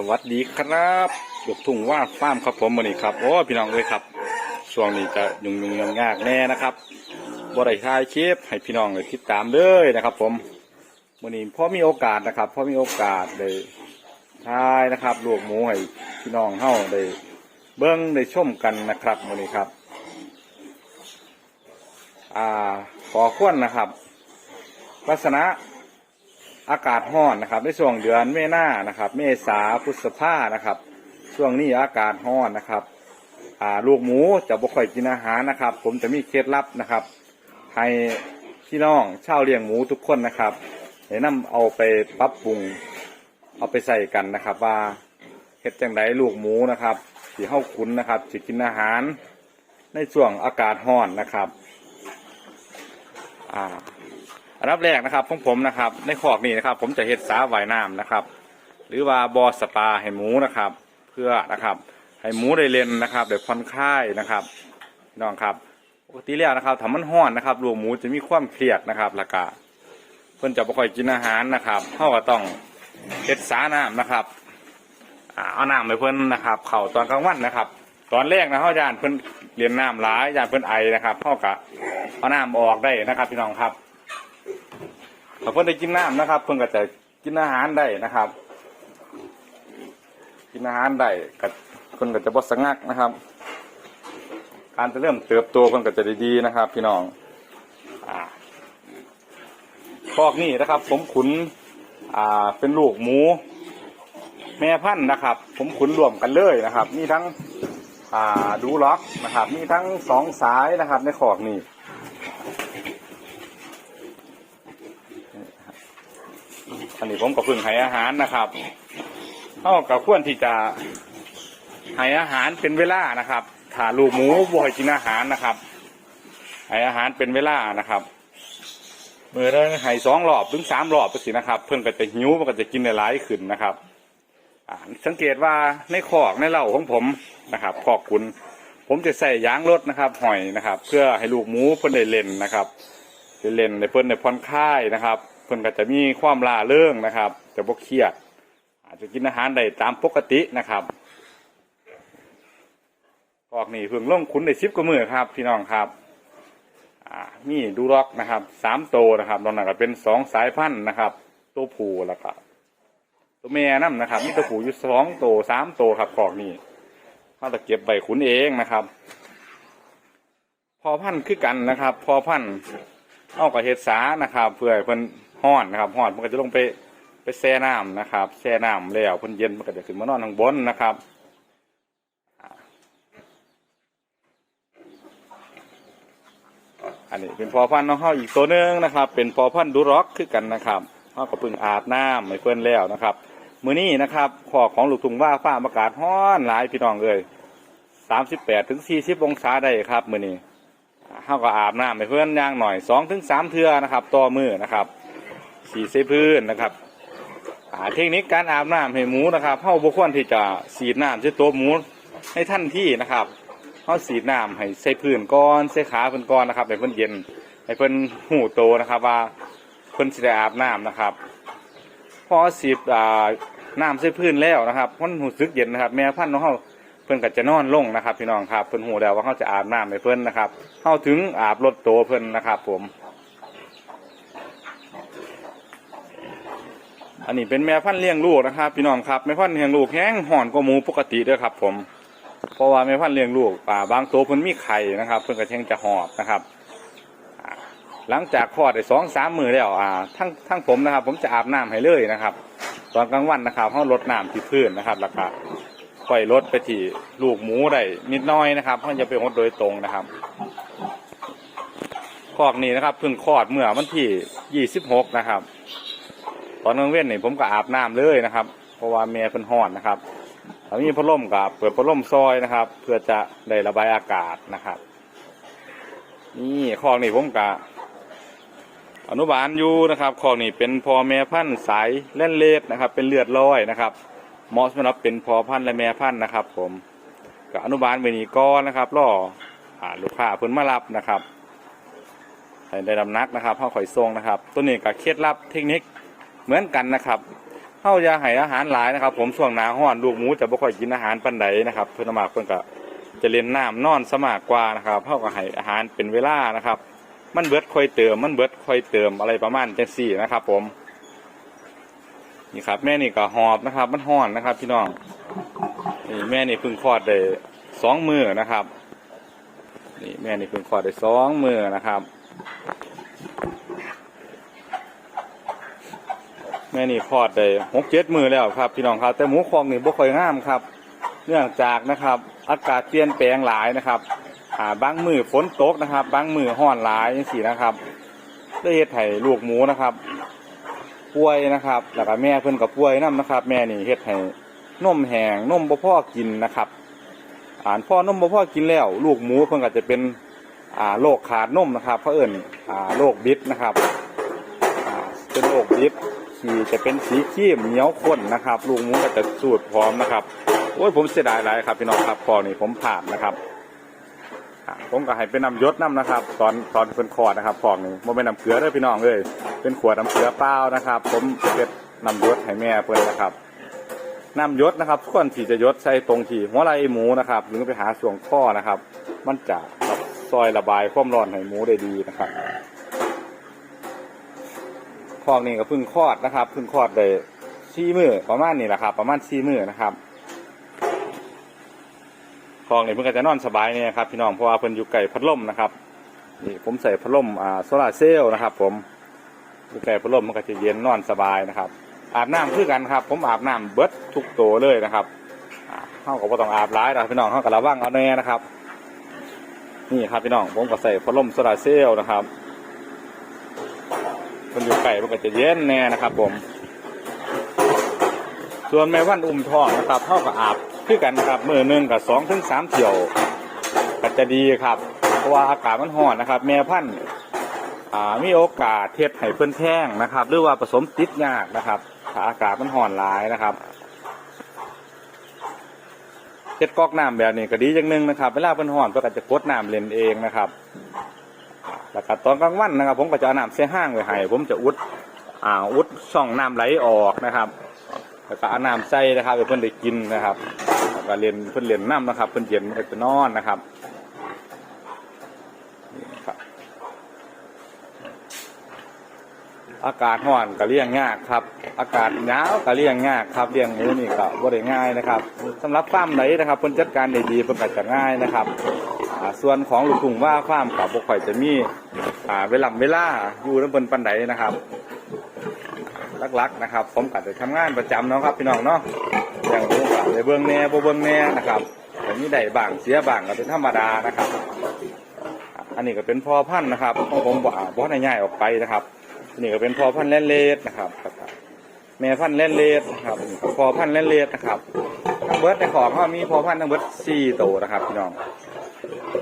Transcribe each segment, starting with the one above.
สวัสดีครับลูกทุ่งว่าฟาร์มครับผมวันนี้ครับโอ้พี่น้องเลยครับช่วงนี้จะยุ่งยุ่งยากยากแน่นะครับบ่ได้ถ่ายคลิปให้พี่น้องเลยติดตามเลยนะครับ ผมวันนี้พอมีโอกาสนะครับพอมีโอกาสได้ถ่ายนะครับลูกหมูให้พี่น้องเฮาได้เบิ้งได้ชมกันนะครับวันนี้ครับอ่าขอควนนะครับ ลักษณะ อากาศร้อนนะครับ ในช่วงเดือนเมษานะครับ เมษาพฤษภานะครับ ช่วงนี้อากาศร้อนนะครับอ่าลูกหมูจะบ่ค่อยกินอาหารนะครับ ผมจะมีเคล็ดลับนะครับ ให้พี่น้องชาวเลี้ยงหมูทุกคนนะครับแนะนำเอาไปปรับปรุง เอาไปใส่กันนะครับ ว่าเฮ็ดจังไดลูกหมูนะครับที่เฮาคุ้นนะครับสิกินอาหาร ในช่วงอากาศร้อนนะครับ อ่า อันดับแรกนะครับของผมนะครับ ในคอกนี้นะครับ ผมจะเฮ็ดสาว่ายน้ำนะครับ หรือว่าบอสปาให้หมูนะครับ เพื่อนะครับให้หมูได้เล่นนะครับได้ผ่อนคลายนะครับน้องครับปกติแล้วนะครับถ้ามันห้อนนะครับลูกหมูจะมีความเครียดนะครับล้วก็เพิ่อนจะบ่ค่อยกินอาหารนะครับเฮาก็ต้องเฮ็ดสาน้ำนะครับอ่าเอาน้ำไปเพิ่อนนะครับ เข้าตอนกลางวันนะครับ ตอนแรกนะเฮาย่านเพิ่อนเรียนน้ำหลายย่านเพิ่อนไอนะครับเฮาก็เอาน้ำออกได้นะครับพี่น้องครับ ถ้าเพิ่นได้กินน้ำนะครับ เพิ่นก็จะกินอาหารได้นะครับ กินอาหารได้ก็เพิ่นก็จะบ่สงักนะครับ การจะเริ่มเติบโตเพิ่นก็จะด้ดีนะครับ พี่น้องอ่าคอกนี่นะครับ ผมขุนอ่าเป็นลูกหมู แม่พันธุ์นะครับ ผมขุนรวมกันเลยนะครับ มีทั้งอ่าดูล็อกนะครับ มีทั้งสองสายนะครับ ในคอกนี่ อันนี้ผมก็เพึ่งให้อาหารนะครับเขาก็ควรที่จะให้อาหารเป็นเวลานะครับถ้าลูกหมูบ่ให้กินอาหารนะครับให้อาหารเป็นเวลานะครับเมื่อได้ให้สองรอบถึงสามรอบก็สินะครับ เพิ่นก็จะหิวมันก็จะกินได้หลายขึ้นนะครับสังเกตว่าในคอกในเหล้าของผมนะครับคอกคุณผมจะใส่ยางรถนะครับหอยนะครับ เพื่อให้ลูกหมูเพิ่นได้เล่นนะครับได้เล่นในเพิ่นได้ผ่อนคลายนะครับ เพิ่นก็จะมีความล่าเริงนะครับจะบ่เครียด อาจจะกินอาหารได้ตามปกตินะครับกอกนี่เพิ่งลงขุนได้สิบกว่ามือครับพี่น้องครับอ่ามีดูร็อกนะครับสามโตนะครับตอนนั้นก็เป็นสองสายพันธุ์นะครับ ตัวผู้แล้วก็ตัวแม่นั่นะครับมีตัวผู้อยู่สองโตสามโตครับกอกนี่เขาจะเก็บใบขุนเองนะครับ พอพันธุ์คือกันนะครับ พอพันธุ์เอากับเห็ดสานะครับ เพื่อเพิ่น ห้อนนะครับห้อนมันก็จะลงไปไปแช่น้ำนะครับแช่น้ำแล้วพ่นเย็นมันก็จะขึ้นมานอนข้างบนนะครับอันนี้เป็นพอพันธุ์น้องเฮาอีกตัวหนึงนะครับ เป็นพอพันธุ์ดูร็อกคือกันนะครับเฮาก็เพิ่งอาบน้ำให้เพิ่อนแล้วนะครับมือนี้นะครับขอของลูกทุ่งว่าฟ้าอากาศร้อนหลายพี่น้องเลย38ถึง40องศาได้ครับมือนี้เขาก็อาบน้ำให้เพื่อนย่างหน่อยสองถึงสามเทือนะครับต่อมือนะครับ สีเซพื้นนะครับอ่าเทคนิคการอาบน้ำให้หมูนะครับเขาบุควรที่จะสีดน้ำใส่ตัวหมูให้ท่านที่นะครับเขาสีดน้ำให้ใส่พื้นก้อนใส่ขาเพิ่นก้อนนะครับให้เพิ่นเย็นให้เพิ่นหูโตนะครับว่าเพิ่นสิได้อาบน้ำนะครับพอสีดอ่าน้ำใส่พื้นแล้วนะครับเพิ่นหูซึกเย็นนะครับ แม่พันธุ์ของเขาเพิ่นก็จะนอนลงนะครับพี่น้องครับเพิ่นหูแล้วว่าเขาจะอาบน้ำให้เพิ่นนะครับเข้าถึงอาบรถโตเพิ่นนะครับผม อันนี้เป็นแม่พันธุ์เลี้ยงลูกนะครับ พี่น้องครับแม่พันธุ์เลี้ยงลูกแห้งห่อนกว่าหมูปกติด้วยครับ ผม เพราะว่าแม่พันธุ์เลี้ยงลูกป่าบางตัวเพิ่นมีไข่นะครับ เพิ่นก็แห้งจะหอบนะครับ หลังจากคลอดได้สองสามมือแล้วอ่าทั้งทั้งผมนะครับ ผมจะอาบน้ำให้เลยนะครับ ตอนกลางวันนะครับเขาลดน้ำที่พื้นนะครับแล้วก็ปล่อยรถไปที่ลูกหมูได้นิดน้อยนะครับเพราะจะไปรถโดยตรงนะครับคอกนี้นะครับเพิ่งคลอดเมื่อวันที่ยี่สิบหกนะครับ ตอนกลางเว้นนี่ผมก็อาบน้ำเลยนะครับ เพราะว่าเมียเพิ่นห้อนนะครับถ้ามีพัดลมกับเปิดพัดลมซอยนะครับ เพื่อจะได้ระบายอากาศนะครับ นี่คอกนี้ผมกะอนุบาลอยู่นะครับคอกนี้เป็นพอแม่พันธุ์สายเล่นเลดนะครับ เป็นเลือดลอยนะครับเหมาะสำหรับเป็นพอพันธุ์และแม่พันธุ์นะครับ ผมกับอนุบาลเวนีก้อนนะครับล่ออ่าลูกค้าเพิ่นมารับนะครับให้ได้ดำนักนะครับพ่อข่อยทรงนะครับ ตัวนี้กับเคล็ดลับเทคนิค เหมือนกันนะครับเฮาอย่าให้อาหารหลายนะครับ ผมช่วงหน้าร้อนลูกหมูจะบ่ค่อยกินอาหารปานใดนะครับเพิ่อามากเพิ่อนก็จะเล่นน้ำนอนสมากกว่านะครับเฮาก็ให้อาหารเป็นเวลานะครับ มันเบิดค่อยเติม มันเบิดค่อยเติมอะไรประมาณจังซี่นะครับ ผมนี่ครับ แม่นี่ก็หอบนะครับ มันห้อนนะครับ พี่น้องนี่แม่นี่เพิ่งคลอดได้สองมือนะครับนี่แม่นี่เพิ่งคลอดได้สองมือนะครับ แม่นี่คลอดได้หกเจ็ดมือแล้วครับพี่น้องครับแต่หมูคองนี่บ่ค่อยงามครับ เนื่องจากนะครับ อากาศเปลี่ยนแปลงหลายนะครับอ่าบางมือฝนตกนะครับ บางมือห้อนหลายอย่างสี่นะครับได้เฮ็ดให้ลูกหมูนะครับป่วยนะครับ แล้วก็แม่เพิ่นกับป่วยนํนะครับ แม่นี่เฮ็ดให้นมแห้งนมบ่พ่อกินนะครับอ่านพ่อนมบ่พ่อกินแล้ว ลูกหมูเพิ่นก็จะเป็นอ่าโรคขาดนมนะครับเขาเอิ้นอ่าโรคบิดนะครับอ่าเป็นโรคบิด ที่จะเป็นสีครีมเหนียวข้นนะครับ ลูกหมูก็จะสูดพร้อมนะครับ โอ้ยผมเสียดายหลายครับ พี่น้องครับพอนี่ผมผ่านนะครับ ผมก็ให้เป็นน้ำยศน้ำนะครับ ตอนตอนเพิ่นคอดนะครับพอกนี่บ่เป็นน้ำเกลือเด้อพี่น้องเอ้ยเป็นขวดน้ำเกลือเปล่านะครับ ผมเป็นน้ำยศให้แม่เพิ่นนะครับน้ำยศนะครับส่วนที่จะยศใส่ตรงที่หัวไหล่หมูนะครับ หรือไปหาส่วงข้อนะครับ มันจะซอยระบายความร้อนให้หมูได้ดีนะครับ คอกนี่ก็เพึ่งคลอดนะครับเพึ่งคลอดได้สี่มือประมาณนี้แหละครับ ประมาณสี่มือนะครับคอกนี่เพิ่งก็จะนอนสบายเนี่ยครับพี่น้องเพราะว่าเพิ่นอยู่ไก่พัดลมนะครับนี่ผมใส่พัดลมอ่าโซลาร์เซลล์นะครับ ผมอยู่ไก่พัดลมมันก็จะเย็นนอนสบายนะครับ อาบน้ำคือกันครับ ผมอาบน้ำเบิดทุกตัวเลยนะครับเข้ากับว่าต้องอาบร้ายนะพี่น้องเข้ากับระวังเอาแน่นะครับ นี่ครับพี่น้องผมก็ใส่พัดลมโซลาร์เซลล์นะครับ มันอยู่ไก่มันก็จะเย็นแน่นะครับ ผม ส่วนแม่วันอุ้มท้องนะครับเข้ากับอาบคือกันครับมือหนึ่งกับสองถึงสามเที่ยวก็จะดีครับเพราะว่าอากาศมันร้อนนะครับ แม่พันธุ์อ่ามีโอกาสเทศให้เพื่อนแท่งนะครับ หรือว่าผสมติดยากนะครับถ้าอากาศมันห่อนหลายนะครับเฮ็ดก๊อกน้ำแบบนี้ก็ดีอย่างหนึ่งนะครับ เวลาเพิ่นห่อนเพิ่นก็จะกดน้ำเล่นเองนะครับ แล้วก็ตอนกลางวันนะครับ ผมก็จะเอาน้ำเสียห้างไว้ให้ผมจะอุดอ่าอุดช่องน้ำไหลออกนะครับแล้วก็เอาน้ำใส่นะครับเพิ่อนได้กินนะครับแล้วก็เล่นเพิ่อนเล่นน้ำนะครับเพิ่อนเย็นเพิ่นอนนะครับนี่นะครับอากาศร้อนก็เลี้ยงยากครับ อากาศหนาวก็เลี้ยงยากครับเลี้ยงหมูนี่ก็บ่ได้ง่ายนะครับสำหรับฟาร์มไหนนะครับเพิ่นจัดการได้ดีเพิ่นก็จะง่ายนะครับ ส่วนของลูกทุ่งว่าฟามก็บ่ค่อยจะมีอ่าเวลาเวลาอยู่นำเพิ่นปานใดนะครับหลักๆนะครับ ผมก็จะทำงานประจำเนาะครับพี่น้องเนาะอย่างหมูก็ได้เบิ่งแน่บเบิ่งแน่นะครับแต่มีได้บางเสียบางก็เป็นธรรมดานะครับ อันนี้ก็เป็นพ่อพันธุ์นะครับของผมบ่อ่าบ่ให้ย้ายออกไปนะครับนี่ก็เป็นพอพันธุ์แลนเลสนะครับแม่พันธุ์แลนเลสนะครับพอพันธุ์แลนเลสนะครับทั้งเบิร์ดในของเขามีพอพันธุ์ทั้งเบิร์ดสี่ตัวนะครับพี่น้อง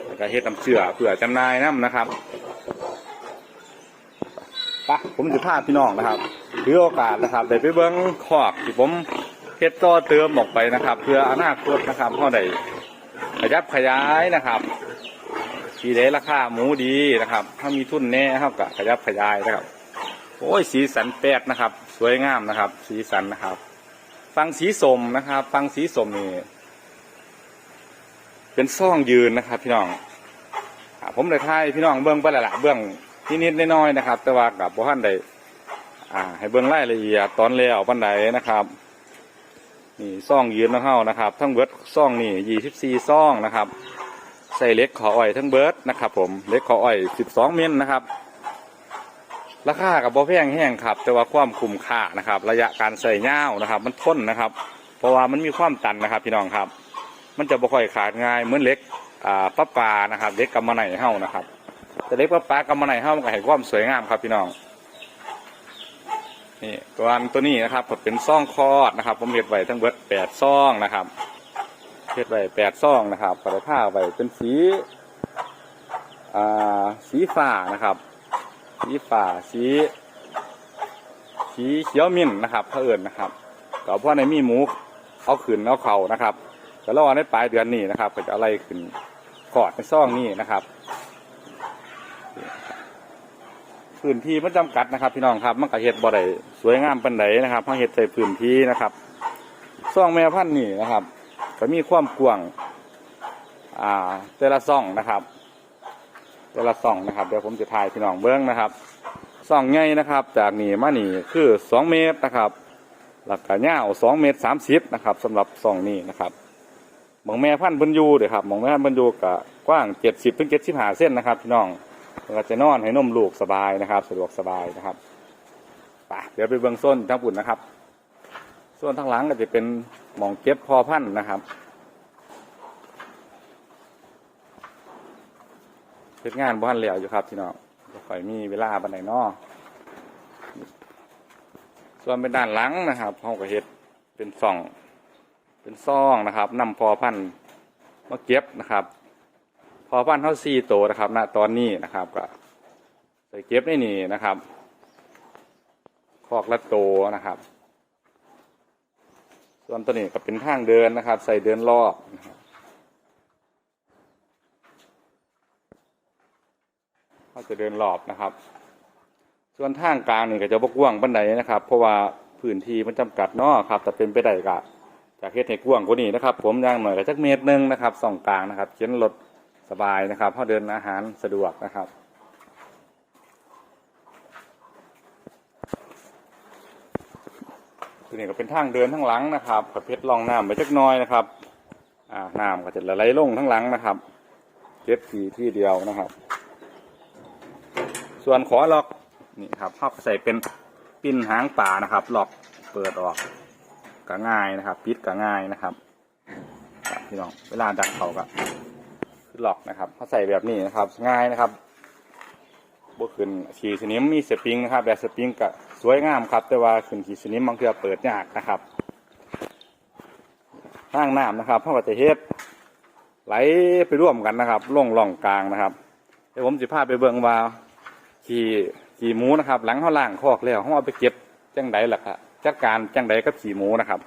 แล้วก็เฮ็ดน้ำเชื่อเพื่อจำหนายน้ำนะครับปะผมจะพาพี่น้องนะครับถือโอกาสนะครับได้ไปเบิ้งขอกที่ผมเฮ็ดต่อเติมออกไปนะครับ เพื่ออนาคตนะครับเขาได้ขยับขยายนะครับทีเดราคาหมูดีนะครับ ถ้ามีทุนแน่เขาก็ขยับขยายนะครับ โอ้ยสีสันแปดนะครับ สวยงามนะครับ สีสันนะครับ ฟังสีสมนะครับ ฟังสีสมนี่ เป็นซ่องยืนนะครับ พี่น้องอผมเลยทายพี่น้องเบื้องไปละละเบื้องนิดๆน้อยๆนะครับ แต่ว่ากับบ่ท่านใดอ่าให้เบื้องรายละเอียดตอนแล้วปันใดนะครับนี่ซ่องยืนนะเฮานะครับ ทั้งเบิร์ดซ่องนี่ยี่สิบสี่ซ่องนะครับ ใส่เล็กขออ้อยทั้งเบิร์ดนะครับ ผมเล็กขออ้อยสิบสองเมตรนะครับราคากับบ่แพงแห้งครับ แต่ว่าความคุ้มค่านะครับ ระยะการใส่เงานะครับ มันทนนะครับ เพราะว่ามันมีความตันนะครับ พี่น้องครับ มันจะบ่ค่อยขาดง่ายเหมือนเล็กอ่าป้าปลานะครับเล็กกำมะไหนเฮานะครับ แต่เล็กป้าปลากำมะไหนเฮามันก็ให้ความสวยงามครับพี่น้องนี่ตัวนตัวนี้นะครับเป็นซ่องคอดนะครับ ผมเห็ดไว้ทั้งเบิดแปดซ่องนะครับเห็ดไว้แปดซ่องนะครับก็ได้ผ้าไว้เป็นสีอ่าสีฟ้านะครับ สีฝ่าสีสีเขียวมิ้นนะครับเพื่อนนะครับก็เพราะในมีหมูเอาขืนเอาเข่านะครับ แต่รอในปลายเดือนนี้นะครับก็จะอะไรขึ้นกอดในซ่องนี่นะครับพื้นที่มันจำกัดนะครับ พี่น้องครับมันก็เฮ็ดบ่ได้สวยงามปานใดนะครับเพราะเฮ็ดใส่พื้นที่นะครับซ่องแม่พันธุ์นี่นะครับ ก็มีความกว้างอ่าแต่ละซ่องนะครับ แต่ละซ่องนะครับ เดี๋ยวผมจะถ่ายพี่น้องเบิ้องนะครับซ่องใหญ่นะครับ จากนี่มานี่คือสองเมตรนะครับหลักกระยาสองเมตรสามสิบนะครับสำหรับซ่องนี้นะครับ หมองแม่พันธุ์บรรยูเด้อครับหมองแม่พันธุ์บรรยูกะกว้างเจ็ดสิบถึงเจ็ดสิบห้าเส้นนะครับพี่น้องเราจะนอนให้นมลูกสบายนะครับ สะดวกสบายนะครับไปเดี๋ยวไปเบื้องส้นทั้งปุ่นนะครับ ส่วนทางหลังก็จะเป็นหมองเก็บพอพันธุ์นะครับเฮ็ดงานบ้านเหลียวอยู่ครับพี่น้องค่อยมีเวลาบันไดนอส่วนเป็นด้านหลังนะครับเขาก็เฮ็ดเป็นซ่อง เป็นซองนะครับนำพอพันธุ์มาเก็บนะครับ พอพันธุ์เท่าสี่โตนะครับณตอนนี้นะครับก็ใส่เก็บในนี่นะครับคอกละโตนะครับ ส่วนตัวนี้ก็เป็นทางเดินนะครับ ใส่เดินรอบนะครับเขาจะเดินรอบนะครับ ส่วนทางกลางนี่ก็จะบกว้างบันไดนะครับ เพราะว่าพื้นที่มันจำกัดเนาะครับ แต่เป็นไปได้ก็ จากเฮ็ดให้กว้างกว่านี้นะครับ ผมย่างหน่อยก็จักเมตรหนึ่งนะครับสองกลางนะครับเข็นรถสบายนะครับเพราะเดินอาหารสะดวกนะครับตัวนี้ก็เป็นทางเดินทั้งหลังนะครับกับเพชรลองน้ำไปจักน้อยนะครับอ่าน้ำก็จะไหลลงทั้งหลังนะครับเก็บทีที่เดียวนะครับ ส่วนขอล็อกนี่ครับเขาใส่เป็นปิ้นหางป่านะครับ ล็อกเปิดออก ก็ง่ายนะครับปิดก็ง่ายนะครับพี่น้องเวลาดักเขาก็คือหลอกนะครับเขาใส่แบบนี้นะครับ ง่ายนะครับบวขึ้นขี่สนิมมีสปริงนะครับ แบบสปริงก็สวยงามครับ แต่ว่าขึ้นขี่สนิมบางเทีเปิดยากนะครับข้างน้ำนะครับเขาก็จะเฮ็ดไหลไปร่วมกันนะครับล่องล่องกลางนะครับเดี๋ยวผมจะพาไปเบิ่งว่าขี่ขี่หมูนะครับ หลังเขาล่างคอกแล้วเขาเอาไปเก็บจังไดล่ะครับ จัดการจังไดกับขี่หมูนะครับ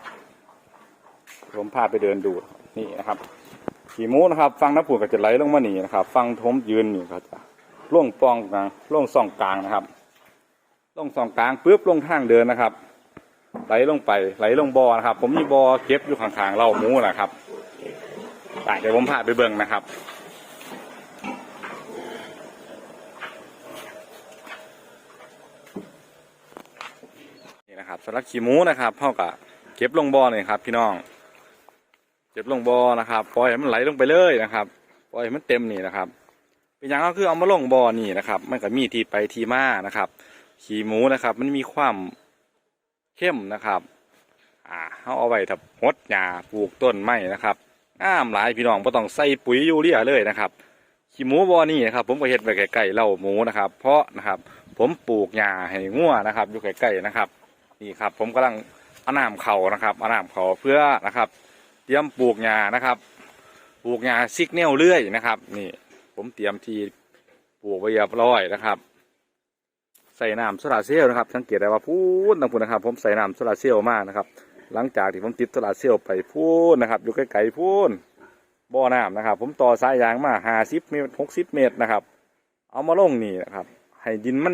ผมพาไปเดินดูนี่นะครับ ขี่หมูนะครับฟังน้ำปูก็จะไหลลงมาหนีนะครับ ฟังทมยืนนี่ก็จะล่วงปองกลางล่วงซองกลางนะครับล่วงซองกลางปุ๊บลงทางเดินนะครับ ไหลลงไปไหลลงบอ่อนะครับ ผมมีบอ่อเก็บอยู่ข้างๆเราหมูนะครับอ่เดี๋ยวผมพาไปเบิ่งนะครับ นี่นะครับสำหรับขี้หมูนะครับเท่ากับเก็บลงบ่อเลยครับ พี่น้องเก็บลงบ่อนะครับปล่อยให้มันไหลลงไปเลยนะครับปล่อยให้มันเต็มนี่นะครับ เป็นอย่างก็คือเอามาลงบ่อนี่นะครับมันก็มีทีไปทีมานะครับ ขี้หมูนะครับ มันมีความเข้มนะครับอ่าเขาเอาไว้ทับหดหญ้าปลูกต้นไม้นะครับอ้ามหลายพี่น้องไ่ต้องใส่ปุ๋ยยูเรียเลยนะครับขี้หมูบ่อนี่นะครับ ผมก็เฮ็ดไว้ใกล้ๆเล่าหมูนะครับ เพราะนะครับ ผมปลูกหญ้าให้งัวนะครับ อยู่ใกล้ๆนะครับ นี่ครับ ผมกำลังอาน้ำเขานะครับอาน้ำเขาเพื่อนะครับ เตรียมปลูกหญ้านะครับ ปลูกหญ้าซิกเนลเรื่อยนะครับ นี่ ผมเตรียมทีปลูกไว้เรียบร้อยนะครับ ใส่น้ำโซลาเซลล์นะครับ สังเกตได้ว่าพูนตรงพูนนะครับ ผมใส่น้ำโซลาเซลล์มากนะครับ หลังจากที่ผมติดโซลาเซลล์ไปพูนนะครับอยู่ไกลๆพูนบ่อน้ำนะครับ ผมต่อสายยางมาห้าสิบเมตรหกสิบเมตรนะครับ เอามาลงนี่นะครับ ให้ดินมัน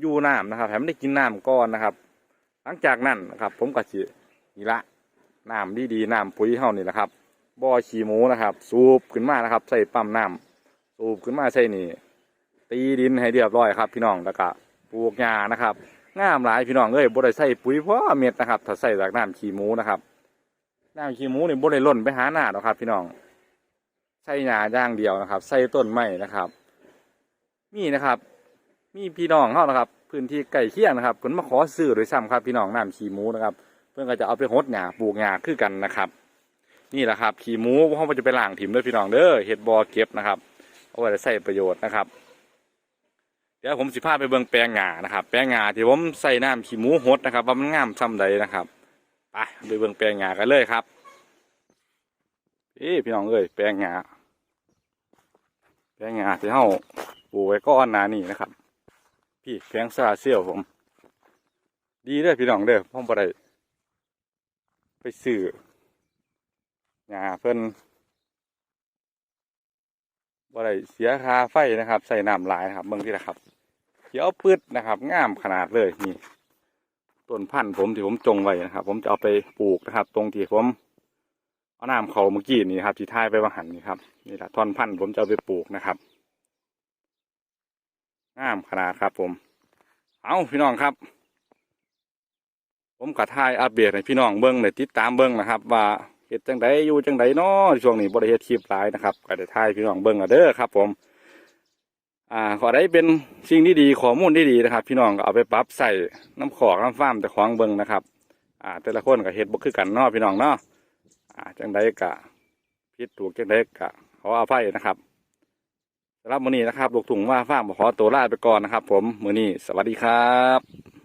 อยู่น้ำนะครับให้มันได้กินน้ำก่อนนะครับ หลังจากนั้นนะครับผมก็สินี่ละน้ำดีๆน้ำปุ๋ยเฮานี่แหละครับบ่อขี้หมูนะครับ สูบขึ้นมานะครับ ใส่ปั๊มน้ำสูบขึ้นมาใส่นี่ ตีดินให้เรียบร้อยครับ พี่น้องแล้วก็ปลูกหญ้านะครับงามหลายพี่น้องเอ้ยบ่ได้ใส่ปุ๋ยเพราะเม็ดนะครับ ถ้าใส่จากน้ำขี้หมูนะครับน้ำขี้หมูนี่บ่ได้ล่นไปหาหน้าหรอกครับ พี่น้องใส่หญ้าย่างเดียวนะครับ ใส่ต้นไม้นะครับ มีนะครับ มีพี่น้องเขานะครับ พื้นที่ใกล้เคียงนะครับเพิ่นมาขอซื้อโดยซ้ำครับพี่น้องน้ำขี้หมูนะครับ เพื่อนก็จะเอาไปหดหญ้าปลูกหญ้าคือกันนะครับ นี่แหละครับขี้หมูเพราะมันจะไปล้างถิ่มด้วยพี่น้องเด้อเฮ็ดบ่อเก็บนะครับเอาไว้ใส่ประโยชน์นะครับ เดี๋ยวผมสิพาไปเบิ่งแปลงหญ้านะครับ แปลงหญ้าที่ผมใส่น้ำขี้หมูหดนะครับว่ามันงามซ้ำใดนะครับไปไปเบิ่งแปลงหญ้ากันเลยครับพี่พี่น้องเอ้ยแปลงหญ้าแปลงหญ้าที่เฮาปลูกไว้ก้อนหนานี่นะครับ พี่แพงซาเซียวผม ดีเด้อพี่น้องเด้อผมบ่ได้ไปซื้อหญ้าเพิ่นบ่ได้เสียค่าไฟนะครับ ใส่น้ำลายนะครับเบิ่งที่ละครับเขียวปืดนะครับงามขนาดเลยนี่ต้นพันธุ์ผมที่ผมจงไว้นะครับ ผมจะเอาไปปลูกนะครับ ตรงที่ผมเอาน้ำเขาเมื่อกี้นี่ครับที่ท้ายไปว่าหันนี่ครับนี่แหละท่อนพันธุ์ผมจะเอาไปปลูกนะครับ งามขนาดครับผม เอาพี่น้องครับ ผมกะทายอัปเดตให้พี่น้องเบิ้งในติดตามเบิ้งนะครับ ว่าเฮ็ดจังไดอยู่จังไดเนาะช่วงนี้บริเฮ็ดคลิปหลายนะครับก็ได้ทายพี่น้องเบิ้งเอาเด้อครับ ผม อ่า ขอได้เป็นสิ่งที่ดีข้อมูลที่ดีนะครับ พี่น้องก็เอาไปปรับใส่น้ำขอกน้ำฟ้ามแต่ของเบิ้งนะครับ อ่า แต่ละคนก็เฮ็ดบ่คือกันเนาะพี่น้องเนาะอ่าจังไดกะผิดถูกจังไดกะขออภัยนะครับ สำหรับมื้อนี้นะครับลูกถุงว่าฟ้างขอตัวลาไปก่อนนะครับ ผมมื้อนี้สวัสดีครับ